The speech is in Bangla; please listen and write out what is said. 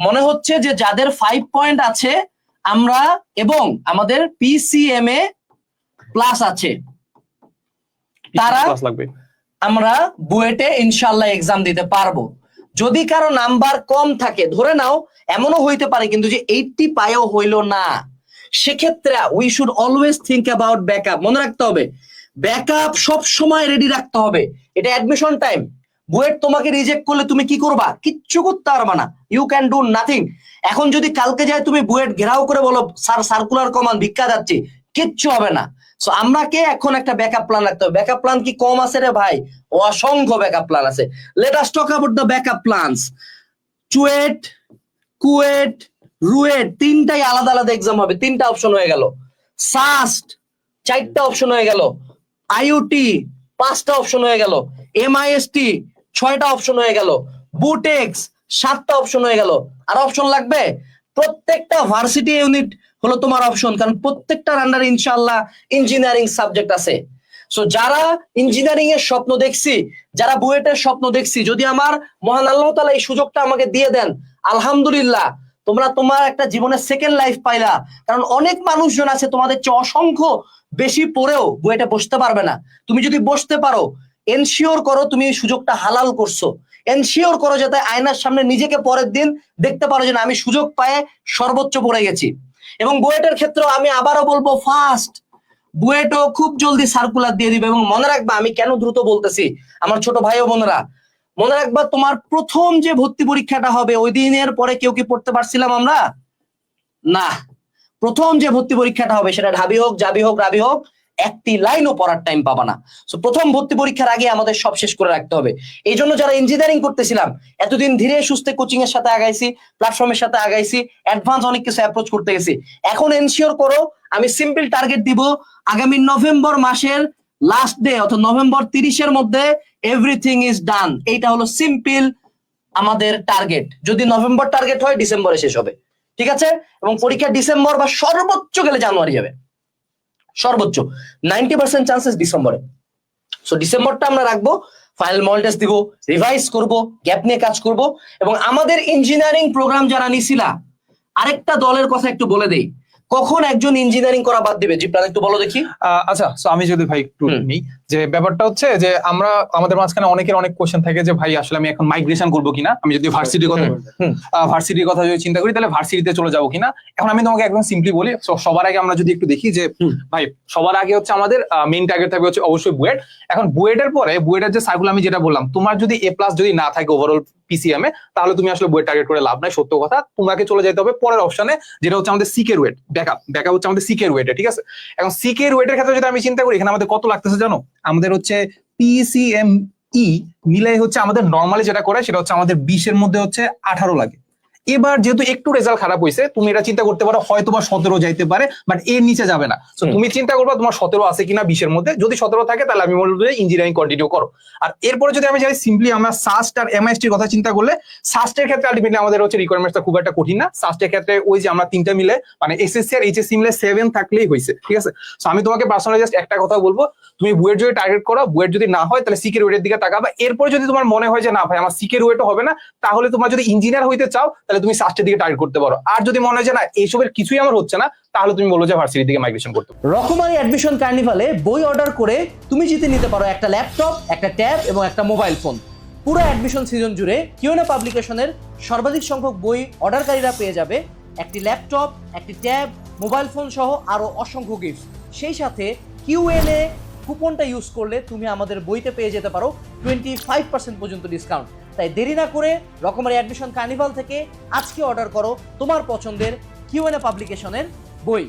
মনে হচ্ছে যে যাদের ফাইভ পয়েন্ট আছে আমরা এবং আমাদের পিসিএমএ প্লাস আছে। তারা আমরা বুয়েটে ইনশাল্লাহ এক্সাম দিতে পারব। যদি কারও নাম্বার কম থাকে ধরে নাও এমনও হইতে পারে কিন্তু যে এইটটি পায়েও হইল না। সেক্ষেত্রে we should always think about backup মনে রাখতে হবে ব্যাকআপ সব সময় রেডি রাখতে হবে। এটা অ্যাডমিশন টাইম বুয়েট তোমাকে রিজেক্ট করলে তুমি কি করবা? কিচ্ছু করতে পারবা না। ইউ ক্যান ডু নাথিং এখন যদি কালকে যায় তুমি বুয়েট ঘেরাও করে বলো স্যার সার্কুলার কমান ভিক্ষা যাচ্ছে। কিচ্ছু হবে না। সো আমাকে এখন একটা ব্যাকআপ প্ল্যান রাখতে হবে। ব্যাকআপ প্ল্যান কি কম আছে রে ভাই? অসংখ্য ব্যাকআপ প্ল্যান আছে। Let us talk about the backup plans CUET KUET RUET তিনটাই আলাদা আলাদা এক্সাম হবে। তিনটা অপশন হয়ে গেল। সাস্ট চারটা অপশন হয়ে গেল। আইওটি পাঁচটা অপশন হয়ে গেল। এমআইএসটি ছয়টা অপশন হয়ে গেল। বুটেক্স সাতটা অপশন হয়ে গেল। আর অপশন লাগবে? প্রত্যেকটা ভার্সিটি ইউনিট হলো তোমার অপশন কারণ প্রত্যেকটার আন্ডার ইনশাল্লাহ ইঞ্জিনিয়ারিং সাবজেক্ট আছে। সো যারা ইঞ্জিনিয়ারিং এর স্বপ্ন দেখছি, যারা বুয়েটের স্বপ্ন দেখছি, যদি আমার মহান আল্লাহ তালা এই সুযোগটা আমাকে দিয়ে দেন, আলহামদুলিল্লাহ, তোমরা তোমার একটা জীবনের সেকেন্ড লাইফ পাইলা। কারণ অনেক মানুষজন আছে তোমাদের চেয়ে অসংখ্য বেশি পড়েও বুয়েটে বসতে পারবে না। তুমি যদি বসতে পারো এনশিওর করো তুমি সুযোগটা হালাল করছ। এনশিওর করো যাতে আয়নার সামনে নিজেকে পরের দিন দেখতে পারো যে আমি সুযোগ পায়ে সর্বোচ্চ পড়ে গেছি। এবং বুয়েটের ক্ষেত্রে আমি আবারও বলব ফার্স্ট বুয়েটও খুব জলদি সার্কুলার দিয়ে দিবে এবং মনে রাখবা, আমি কেন দ্রুত বলতেছি, আমার ছোট ভাই ও বোনেরা, মনে রাখবা তোমার প্রথম যে ভর্তি পরীক্ষাটা হবে, ওই দিনের পরে কেউ কি পড়তে পারছিলাম আমরা? না। প্রথম যে ভর্তি পরীক্ষাটা হবে সেটা ঢাবি হোক, জাবি হোক, রাবি হোক একটি লাইনও পড়ার টাইম পাবা না। সো প্রথম ভর্তি পরীক্ষার আগে আমাদের সব শেষ করে রাখতে হবে। এই জন্য যারা ইঞ্জিনিয়ারিং করতেছিলাম, এতদিন ধীরে সুস্থে কোচিং এর সাথে আগাইছি প্ল্যাটফর্মের সাথে আগাইছি অ্যাডভান্স অনেক কিছু অ্যাপ্রোচ করতে গেছি। এখন এনশিওর করো, আমি সিম্পল টার্গেট দিব আগামী নভেম্বর মাসের লাস্ট ডে অর্থাৎ নভেম্বর তিরিশের মধ্যে এভরিথিং ইজ ডান এইটা হলো সিম্পল আমাদের টার্গেট যদি নভেম্বর টার্গেট হয়, ডিসেম্বরে শেষ হবে। ঠিক আছে? এবং পরীক্ষা ডিসেম্বর বা সর্বোচ্চ গেলে জানুয়ারি হবে। সর্বোচ্চ নাইনটি পার্সেন্ট চান্সেস ডিসেম্বরে। সো ডিসেম্বরটা আমরা রাখব ফাইনাল মল টেস্ট দিব রিভাইজ করব গ্যাপ নিয়ে কাজ করব এবং আমাদের ইঞ্জিনিয়ারিং প্রোগ্রাম যারা নিছিলা আরেকটা দলের কথা একটু বলে দেই কখন একজন ইঞ্জিনিয়ারিং করা বাদ দিবে? জিপ্রান একটু বলো দেখি। আচ্ছা আমি যদি ভাই একটু। নিই যে ব্যাপারটা হচ্ছে যে আমরা আমাদের মাঝখানে অনেকের অনেক কোশ্চেন থাকে যে ভাই আসলে আমি এখন মাইগ্রেশন করব কিনা? আমি যদি ভার্সিটির কথা ভার্সিটির কথা যদি চিন্তা করি তাহলে ভার্সিটিতে চলে যাব কিনা? এখন আমি তোমাকে একদম সিম্পলি বলি সবার আগে আমরা যদি একটু দেখি যে ভাই সবার আগে হচ্ছে আমাদের মেইন টার্গেট থাকবে হচ্ছে অবশ্যই বুয়েট। এখন বুয়েটের পরে বুয়েটের যে সার্কুল আমি যেটা বললাম তোমার যদি এ প্লাস যদি না থাকে ওভারঅল পিসিএম এ তাহলে তুমি আসলে বুয়েট টার্গেট করে লাভ নাই সত্য কথা। তোমাকে চলে যেতে হবে পরের অপশনে যেটা হচ্ছে আমাদের সিকের ওয়েট ব্যাকআপ ব্যাকআপ হচ্ছে আমাদের সিকের ওয়েটে ঠিক আছে? এখন সিকের ওয়েটের ক্ষেত্রে যদি আমি চিন্তা করি এখানে আমাদের কত লাগতেছে জানো? আমাদের হচ্ছে পিসিএম ই মিলাই হচ্ছে আমাদের নর্মালি যেটা করে, সেটা হচ্ছে আমাদের বিশের মধ্যে হচ্ছে আঠারো লাগে। এবার যেহেতু একটু রেজাল্ট খারাপ হয়েছে তুমি এটা চিন্তা করতে পারো হয়তো বা সতেরো যাইতে পারে বাট এর নিচে যাবে না। তো তুমি চিন্তা করবা তোমার সতেরো আছে কিনা বিশের মধ্যে। যদি সতেরো থাকে তাহলে আমি বলব যে ইঞ্জিনিয়ারিং কন্টিনিউ করো। আর এরপরে যদি আমি যাই সিম্পলি আমরা সাস্ট আর এমআইএসটির কথা চিন্তা করলে সাস্টের ক্ষেত্রে আলটিমেটলি আমাদের হচ্ছে রিকোয়ারমেন্টটা খুব একটা কঠিন না। সাস্টের ক্ষেত্রে ওই যে আমরা তিনটা মিলে মানে এসএসসি আর এইচএসসি মিলে সেভেন থাকলেই হয়েছে ঠিক আছে? তো আমি তোমাকে পার্সোনালি জাস্ট একটা কথা বলব তুমি বুয়েট যদি টার্গেট করো বুয়েট যদি না হয় তাহলে সিকের ওয়েটের দিকে তাকাবা। এরপর যদি তোমার মনে হয় যে না ভাই আমার সিকের ওয়েটও হবে না তাহলে তোমার যদি ইঞ্জিনিয়ার হইতে চাও তাহলে তুমি সাস্টের দিকে টার্গেট করতে পারো। আর যদি মনে হয় না এইসবের কিছুই আমার হচ্ছে না, তাহলে তুমি বলো যে ভার্সিটির দিকে মাইগ্রেশন করতে। রকমারি অ্যাডমিশন কার্নিভালে বই অর্ডার করে তুমি জিতে নিতে পারো একটা ল্যাপটপ একটা ট্যাব এবং একটা মোবাইল ফোন পুরো অ্যাডমিশন সিজন জুড়ে কিউএনএ পাবলিকেশনের সর্বাধিক সংখ্যক বই অর্ডারকারীরা পেয়ে যাবে একটি ল্যাপটপ একটি ট্যাব মোবাইল ফোন সহ আরও অসংখ্য গিফট সেই সাথে কিউএনএ কুপনটা ইউজ করলে তুমি আমাদের বইতে পেয়ে যেতে পারো টোয়েন্টি ফাইভ পার্সেন্ট পর্যন্ত ডিসকাউন্ট তাই দেরি না করে রকমারি অ্যাডমিশন কার্নিভাল থেকে আজকে অর্ডার করো তোমার পছন্দের কিউএনএ পাবলিকেশনের বই।